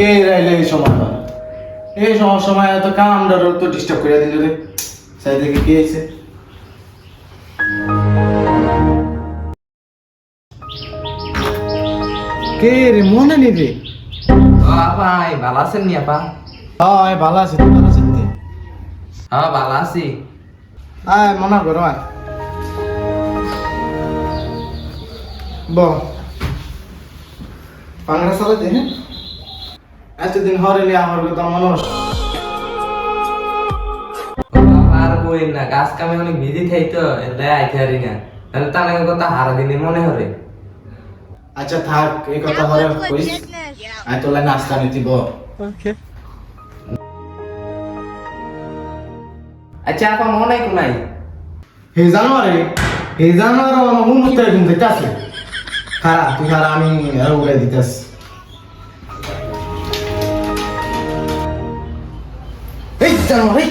কে রাইলে এই সময় এই সময় সময় এত কামটা তো ডিস্টার্ব করে দিল রে। সাই দেখে কে এসে? কে রে মনে নি রে। এই ভালো আছেন নি আপা? হ্যাঁ ভালো আছে তুই ভালো আছিস নি? হ্যাঁ ভালো আছি। আয় মনে করো আয়। ব। পাংরা সালে দে হ্যাঁ এতদিন হরেলি আমার কথা মানুষ। আর বই না কাজ কামে অনেক বিজি থাই তো এলে আইতে পারি না। তাহলে তার কথা হারা দিনে মনে হরে। আচ্ছা থাক এই কথা হরে কইস। আয় তোলা নাস্তা নিতি ব আচ্ছা আপা মনে কোনাই? হে জানুয়ারি হে জানুয়ারি আমার হুন মুতে ঘুম দিতে আসলে খারা তুই খারা আমি আর উড়ে দিতেছি। এই জানুয়ারি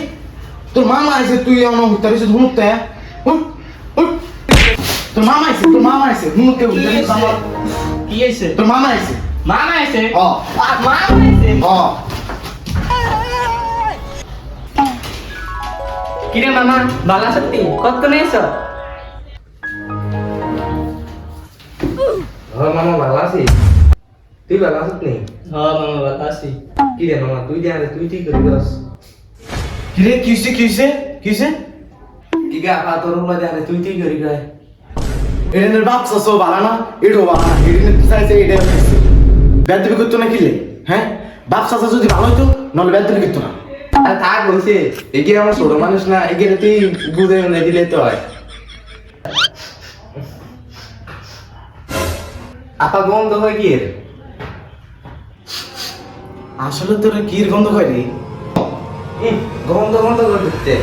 তোর মামা আইছে তুই এসে হুনুতে উঠ উঠ। তোর মামা আইছে তোর মামা উঠতে আমার কি হয়েছে তোর মামা আইছে। মামা আছে অ মামা আছে অ কিরে মামা ভালো আছো তুই কতক্ষণ এসো ও মামা ভালো আছি। তুই ভালো আছিস নি? হ্যাঁ মামা ভালো আছি। কি রে মামা তুই জানে তুই ঠিক করি দস কিরে কিসে কিসে কিসে কি গা আপা তোর মধ্যে আরে তুই ঠিক করি গায় এদের বাপ সসো বালা না এডো বালা না এডিনে চাইছে এটা বেদবি করতো না কিলে হ্যাঁ? বাপ সাসা যদি ভালো হইতো নলে বেদবি করতো না। আর থাক বলছে এগিয়ে আমার ছোট মানুষ না? এগিয়ে তুই বুঝে না দিলে তো হয়। আপা বন্ধ হয়ে গিয়ে আসলে তোর কির গন্ধ করে রে? গন্ধ গন্ধ করে দিচ্ছে।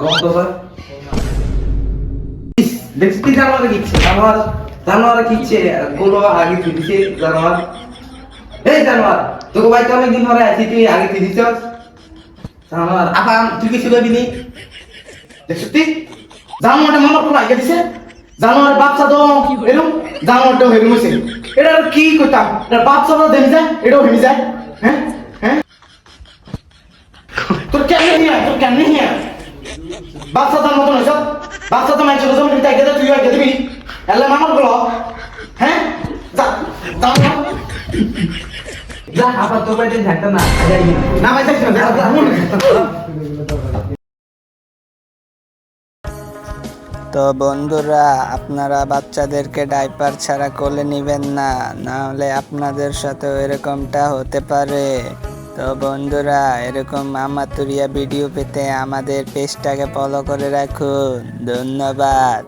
গন্ধ দেখছিস জানোয়ার কিচ্ছে জানোয়ার জানোয়ার কিচ্ছে গুলো আগে তুলিছে জানোয়ার। এই জানোয়ার, তোকে বাড়িতে অনেকদিন পরে আছি, তুই আগে তুলিছ জানোয়ার আপা তুই কিছু করবি নি? দেখছিস তুই জানোয়ারটা মামা পুরো আগে দিছে? জানোয়ার সা তো এরম জানোয়ারটা হেরম হইছে এটা কি কইতাম? এটা সা দেমি যায়, এটাও হেমি যায় হ্যাঁ হ্যাঁ তোর কেন মতন সা তো তুমি তাই দিবি। এলে মামার হ্যাঁ? যা যা। যা থাকতাম না না। তো বন্ধুরা, আপনারা বাচ্চাদেরকে ডাইপার ছাড়া কোলে নেবেন না না হলে আপনাদের সাথেও এরকমটা হতে পারে। তো বন্ধুরা এরকম মামাতুরিয়া ভিডিও পেতে আমাদের পেজটাকে ফলো করে রাখুন। ধন্যবাদ।